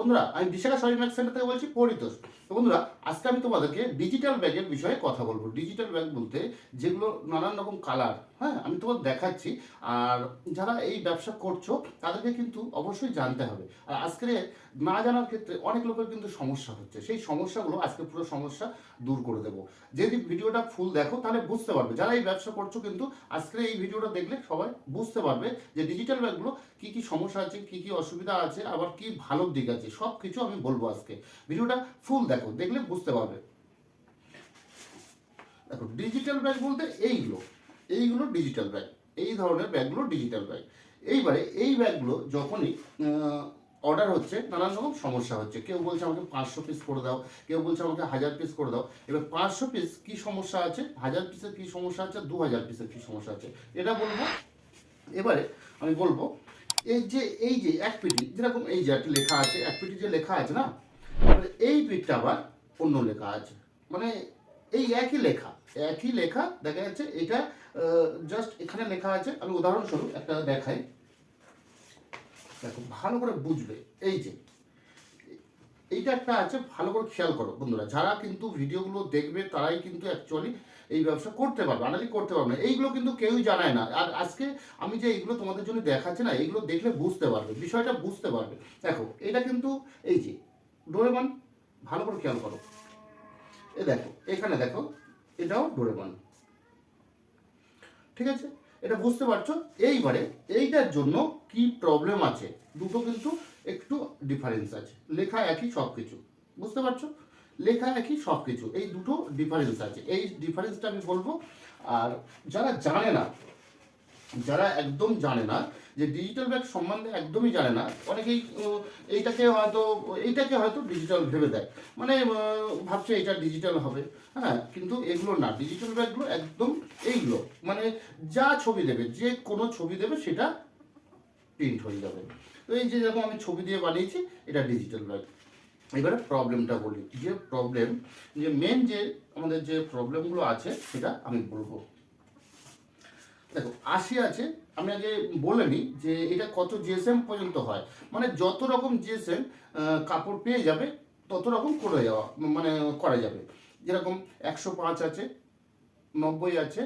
বন্ধুরা আমি Bishakha shopping centre থেকে বলছি পরিতোষ। তো বন্ধুরা, আজকে আমি তোমাদেরকে ডিজিটাল ব্যাগের বিষয়ে কথা বলব। ডিজিটাল ব্যাগ বলতে যেগুলো নানান রকম কালার হ্যাঁ আমি তোমাদের দেখাচ্ছি। আর যারা এই ব্যবসা করছ, তাদেরকে কিন্তু অবশ্যই জানতে হবে। আর আজকে না জানার ক্ষেত্রে অনেক লোকের কিন্তু সমস্যা হচ্ছে। সেই সমস্যাগুলো আজকে পুরো সমস্যা দূর করে দেবো। যদি ভিডিওটা ফুল দেখো, তাহলে বুঝতে পারবে। যারা এই ব্যবসা করছ কিন্তু আজকে এই ভিডিওটা দেখলে সবাই বুঝতে পারবে যে ডিজিটাল ব্যাগগুলো কি কি সমস্যা আছে, কি কি অসুবিধা আছে, আবার কি ভালো দিক আছে সব কিছু আমি বলব আজকে। ভিডিওটা ফুল দেখো। দেখলে বুঝতে পারবে। দেখো ডিজিটাল ব্যাগ বলতে এইগুলো এইগুলো ডিজিটাল ব্যাগ এই ধরনের ব্যাগগুলো ডিজিটাল ব্যাগ এইবারে এই ব্যাগগুলো যখনই অর্ডার হচ্ছে, নানান রকম সমস্যা হচ্ছে। কেউ বলছে আমাকে পাঁচশো পিস করে দাও, কেউ বলছে আমাকে হাজার পিস করে দাও। এবার পাঁচশো পিস কি সমস্যা আছে? হাজার পিসের কি সমস্যা আছে? দু হাজার পিসের কি সমস্যা আছে? এটা বলব। এবারে আমি বলব, এই যে এই যে এক পিটি, যেরকম এই যে একটা লেখা আছে, এক পিটি যে লেখা আছে না এই পিঠটা আবার অন্য লেখা আছে। মানে এই একই লেখা একই লেখা দেখা যাচ্ছে এটা জাস্ট এখানে লেখা আছে। আমি উদাহরণস্বরূপ একটা দেখাই। দেখো, ভালো করে বুঝবে। এই যে, এইটা একটা আছে, ভালো করে খেয়াল করো বন্ধুরা। যারা কিন্তু ভিডিওগুলো দেখবে, তারাই কিন্তু অ্যাকচুয়ালি এই ব্যবসা করতে পারবে আনালি করতে পারবে না। এইগুলো কিন্তু কেউই জানায় না। আর আজকে আমি যে এইগুলো তোমাদের জন্য দেখাচ্ছি না, এইগুলো দেখলে বুঝতে পারবে, বিষয়টা বুঝতে পারবে। দেখো, এটা কিন্তু এই যে ডোরেমন, ভালো করে খেয়াল করো। এ দেখো, এখানে দেখো, এটাও ডোরেমন। ঠিক আছে? এটা বুঝতে পারছ? এইবারে এইটার জন্য কি প্রবলেম আছে? দুটো কিন্তু একটু ডিফারেন্স আছে। লেখা একই সব কিছু বুঝতে পারছ? লেখা একই সব কিছু এই দুটো ডিফারেন্স আছে। এই ডিফারেন্সটা আমি বলব। আর যারা জানে না যারা একদম জানে না, যে ডিজিটাল ব্যাগ সম্বন্ধে একদমই জানে না, অনেকেই এইটাকে হয়তো এইটাকে হয়তো ডিজিটাল ভেবে দেয়। মানে ভাবছে এটা ডিজিটাল হবে। হ্যাঁ কিন্তু এগুলো না। ডিজিটাল ব্যাগগুলো একদম এইগুলো। মানে যা ছবি দেবে, যে কোনো ছবি দেবে, সেটা প্রিন্ট হয়ে যাবে। তো এই যে যেরকম আমি ছবি দিয়ে বানিয়েছি, এটা ডিজিটাল ব্যাগ এবারে প্রবলেমটা বলি। যে প্রবলেম যে মেন যে আমাদের যে প্রবলেমগুলো আছে, সেটা আমি বলব। দেখো, আশি আছে, আমি আগে বলে নিই যে এটা কত জিএসএম পর্যন্ত হয়। মানে যত রকম জিএসএম কাপড় পেয়ে যাবে, তত রকম করে যাওয়া মানে করা যাবে। যেরকম একশো পাঁচ আছে, নব্বই আছে,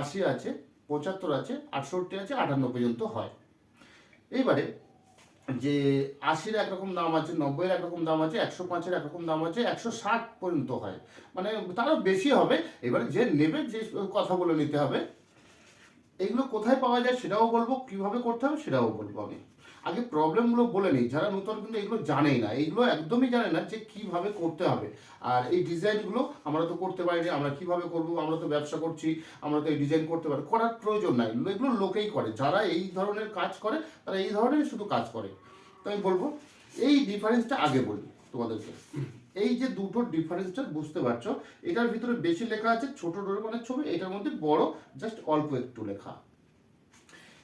আশি আছে, পঁচাত্তর আছে, আটষট্টি আছে, আটান্ন পর্যন্ত হয়। এইবারে যে আশির একরকম দাম আছে, নব্বইয়ের একরকম দাম আছে, একশো পাঁচের একরকম দাম আছে, একশো ষাট পর্যন্ত হয়। মানে তারও বেশি হবে। এবারে যে নেবে, যে কথাগুলো নিতে হবে এগুলো কোথায় পাওয়া যায় সেটাও বলব, কীভাবে করতে হবে সেটাও বলব আমি। আগে প্রবলেমগুলো বলে নিই, যারা নতুন কিন্তু এগুলো জানেই না এইগুলো একদমই জানে না যে কীভাবে করতে হবে। আর এই ডিজাইনগুলো আমরা তো করতে পারিনি, আমরা কীভাবে করব, আমরা তো ব্যবসা করছি, আমরা তো এই ডিজাইন করতে পারি, করার প্রয়োজন নাই। এগুলো লোকেই করে, যারা এই ধরনের কাজ করে, তারা এই ধরনের শুধু কাজ করে। তো আমি বলব, এই ডিফারেন্সটা আগে বলি তোমাদেরকে। এই যে দুটো ডিফারেন্সটা বুঝতে পারছ, এটার ভিতরে বেশি লেখা আছে, ছোট ডোরেমনের ছবি, এটার মধ্যে বড় জাস্ট অল্প একটু লেখা।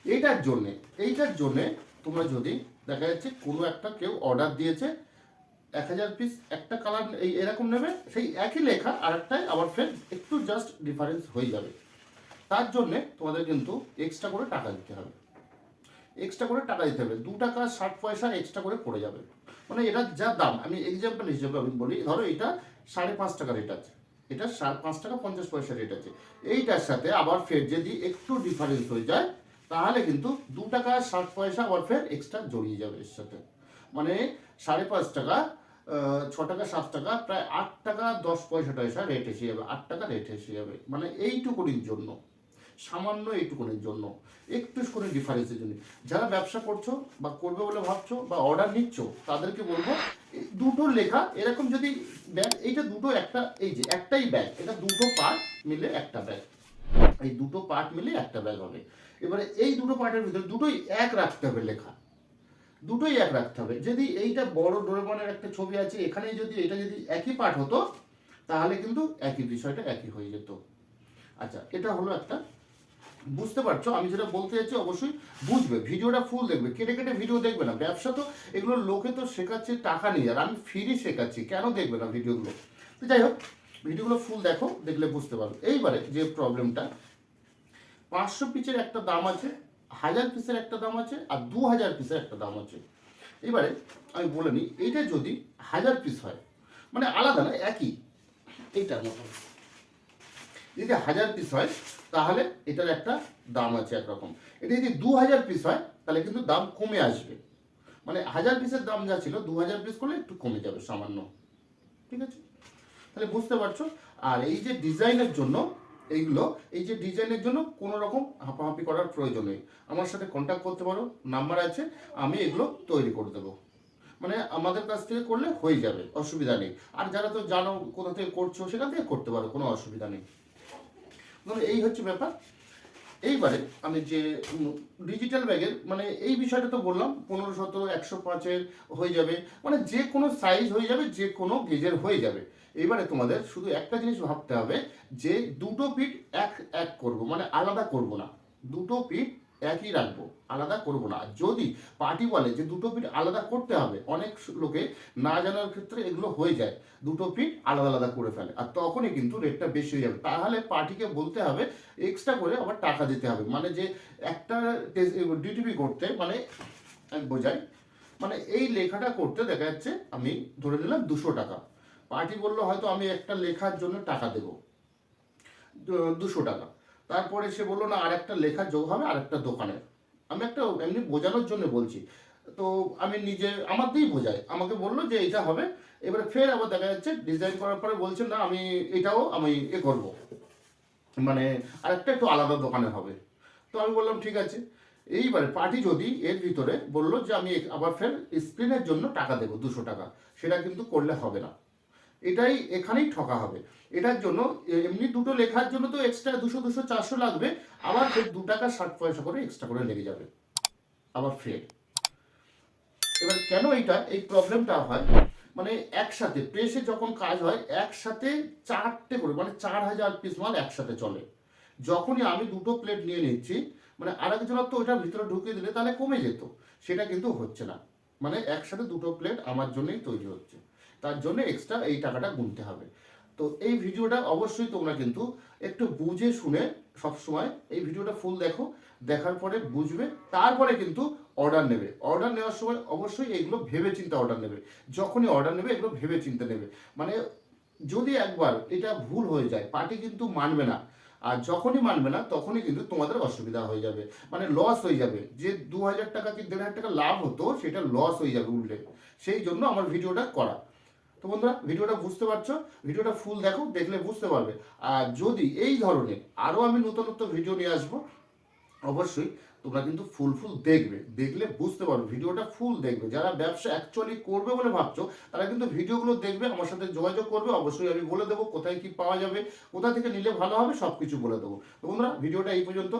এইটার জন্যে এইটার জন্যে তোমরা যদি দেখা যাচ্ছে কোনো একটা কেউ অর্ডার দিয়েছে, এক হাজার পিস একটা কালার এই এরকম নেবে, সেই একই লেখা আর একটাই আবার ফের একটু জাস্ট ডিফারেন্স হয়ে যাবে। তার জন্যে তোমাদের কিন্তু এক্সট্রা করে টাকা দিতে হবে। এক্সট্রা করে টাকা দিতে হবে। দু টাকা, ষাট পয়সা এক্সট্রা করে পড়ে যাবে। মানে এটা যা দাম, আমি এক্সাম্পল হিসেবে আমি বলি, ধরো এটা সাড়ে পাঁচ টাকা রেট আছে। এটা সাড়ে পাঁচ টাকা পঞ্চাশ পয়সা রেট আছে। এইটার সাথে আবার ফের যদি একটু ডিফারেন্স হয়ে যায়, তাহলে কিন্তু দু টাকা, ষাট পয়সা আবার ফের এক্সট্রা জড়িয়ে যাবে এর সাথে। মানে সাড়ে পাঁচ টাকা ছ টাকা, সাত টাকা, প্রায় আট টাকা, দশ পয়সা টয়সা রেট এসে যাবে, আট টাকা রেট এসে যাবে। মানে এইটুকুনির জন্য। সামান্য এইটুকুনির জন্য, একটু করে ডিফারেন্সের জন্য। যারা ব্যবসা করছ বা করবে বলে ভাবছ বা অর্ডার নিচ্ছ, তাদেরকে বলব দুটো লেখা, এরকম যদি ব্যাগ, এইটা দুটো একটা, এই যে একটাই ব্যাগ, এটা দুটো পার্ট মিলে একটা ব্যাগ। এই দুটো পার্ট মিলে একটা ব্যাগ হবে। এবারে এই দুটো পার্টের ভিতরে দুটোই এক রাখতে হবে লেখা। দুটোই এক রাখতে হবে। যদি এইটা বড় ডোরেমনের একটা ছবি আছে এখানে যদি এটা যদি একই পার্ট হতো, তাহলে কিন্তু একই বিষয়টা একই হয়ে যেত। আচ্ছা এটা হলো একটা বুঝতে পারছ? আমি যেটা বলতে চাচ্ছি অবশ্যই বুঝবে। ভিডিওটা ফুল দেখবে। কেটে কেটে ভিডিও দেখবে না। ব্যবসা তো এগুলো লোকে তো শেখাচ্ছে, টাকা নিয়ে আর আমি ফ্রি শেখাচ্ছি। কেন দেখবে না ভিডিওগুলো? তো যাই হোক, ভিডিওগুলো ফুল দেখো, দেখলে বুঝতে পারবে। এইবারে যে প্রবলেমটা পাঁচশো পিসের একটা দাম আছে, হাজার পিসের একটা দাম আছে, আর দু হাজার পিসের একটা দাম আছে। এবারে আমি বলে নিই, এইটা যদি হাজার পিস হয় মানে আলাদা না, একই। এইটার মতো যদি হাজার পিস হয় তাহলে এটার একটা দাম আছে একরকম। এটা যদি দু হাজার পিস হয়, তাহলে কিন্তু দাম কমে আসবে। মানে হাজার পিসের দাম যা ছিল দু হাজার পিস করলে একটু কমে যাবে সামান্য। ঠিক আছে? তাহলে বুঝতে পারছ? আর এই যে ডিজাইনের জন্য, এইগুলো, এই যে ডিজাইনের জন্য কোনো রকম হাঁপাহাঁপি করার প্রয়োজন নেই। আমার সাথে কন্ট্যাক্ট করতে পারো নাম্বার আছে, আমি এগুলো তৈরি করে দেবো। মানে আমাদের কাছ থেকে করলে হয়ে যাবে, অসুবিধা নেই। আর যারা তো জানো কোথা থেকে করছ, সেখান থেকে করতে পারো, কোনো অসুবিধা নেই। মানে এই হচ্ছে ব্যাপার। এইবারে আমি যে ডিজিটাল ব্যাগের মানে এই বিষয়টা তো বললাম, পনেরো সতেরো, একশো পাঁচের হয়ে যাবে মানে যে কোনো সাইজ হয়ে যাবে, যে কোনো গেজের হয়ে যাবে। এইবারে তোমাদের শুধু একটা জিনিস ভাবতে হবে, যে দুটো পিঠ এক এক করব মানে আলাদা করব না। দুটো পিঠ একই রাখব, আলাদা করব না। যদি পার্টি বলে যে দুটো পিঠ আলাদা করতে হবে, অনেক লোকে না জানার ক্ষেত্রে এগুলো হয়ে যায়। দুটো পিঠ আলাদা আলাদা করে ফেলে। আর তখনই কিন্তু রেটটা বেশি হয়ে যাবে। তাহলে পার্টিকে বলতে হবে এক্সট্রা করে আবার টাকা দিতে হবে। মানে যে একটা ডিটিপি করতে মানে বোঝাই মানে এই লেখাটা করতে দেখা যাচ্ছে আমি ধরে নিলাম দুশো টাকা। পার্টি বলল হয়তো আমি একটা লেখার জন্য টাকা দেবো। দুশো টাকা। তারপরে সে বলল, না আর একটা লেখা যোগ হবে আর একটা দোকানের আমি একটা এমনি বোঝানোর জন্য বলছি। তো আমি নিজে, আমার দিয়েই বোঝাই আমাকে বলল যে এটা হবে। এবারে ফের আবার দেখা যাচ্ছে ডিজাইন করার পরে বলছে, না, আমি এটাও আমি এ করব। মানে আরেকটা একটু আলাদা দোকানে হবে। তো আমি বললাম, ঠিক আছে। এইবারে পার্টি যদি এর ভিতরে বলল যে, আমি আবার ফের স্ক্রিনের জন্য টাকা দেবো, দুশো টাকা। সেটা কিন্তু করলে হবে না। এটাই এখানেই ঠকা হবে। এটার জন্য এমনি দুটো লেখার জন্য তো এক্সট্রা দুশো দুশো, চারশো লাগবে, আবার ফের দু টাকা, ষাট পয়সা করে এক্সট্রা করে লেগে যাবে। আবার ফের। এবার কেন এইটা, এই প্রবলেমটা হয়? মানে একসাথে প্রেসে যখন কাজ হয়, একসাথে চারটে করে মানে চার হাজার পিস মাল একসাথে চলে। যখনই আমি দুটো প্লেট নিয়ে নিচ্ছি মানে আরেকজনের তো ওটার ভিতরে ঢুকিয়ে দিলে তাহলে কমে যেত। সেটা কিন্তু হচ্ছে না। মানে একসাথে দুটো প্লেট আমার জন্যই তৈরি হচ্ছে। তার জন্য এক্সট্রা এই টাকাটা গুনতে হবে। তো এই ভিডিওটা অবশ্যই তোমরা কিন্তু একটু বুঝে শুনে সবসময় এই ভিডিওটা ফুল দেখো, দেখার পরে বুঝবে, তারপরে কিন্তু অর্ডার নেবে। অর্ডার নেওয়ার সময় অবশ্যই এগুলো ভেবে চিন্তে অর্ডার নেবে। যখনই অর্ডার নেবে, এগুলো ভেবে চিন্তে নেবে। মানে যদি একবার এটা ভুল হয়ে যায় পার্টি কিন্তু মানবে না। আর যখনই মানবে না, তখনই কিন্তু তোমাদের অসুবিধা হয়ে যাবে। মানে লস হয়ে যাবে। যে দু হাজার টাকা কি দেড় হাজার টাকা লাভ হতো, সেটা লস হয়ে যাবে উল্টে। সেই জন্য আমার ভিডিওটা করা। তো বন্ধুরা, ভিডিওটা বুঝতে পারছ? ভিডিওটা ফুল দেখো, দেখলে বুঝতে পারবে। আর যদি এই ধরনের আরও আমি নতুনত্ব ভিডিও নিয়ে আসব, অবশ্যই তোমরা কিন্তু ফুল ফুল দেখবে। দেখলে বুঝতে পারবে, ভিডিওটা ফুল দেখবে। যারা ব্যবসা অ্যাকচুয়ালি করবে বলে ভাবছ, তারা কিন্তু ভিডিওগুলো দেখবে, আমার সাথে যোগাযোগ করবে, অবশ্যই আমি বলে দেবো কোথায় কি পাওয়া যাবে, কোথা থেকে নিলে ভালো হবে সব কিছু বলে দেবো। তো বন্ধুরা, ভিডিওটা এই পর্যন্ত।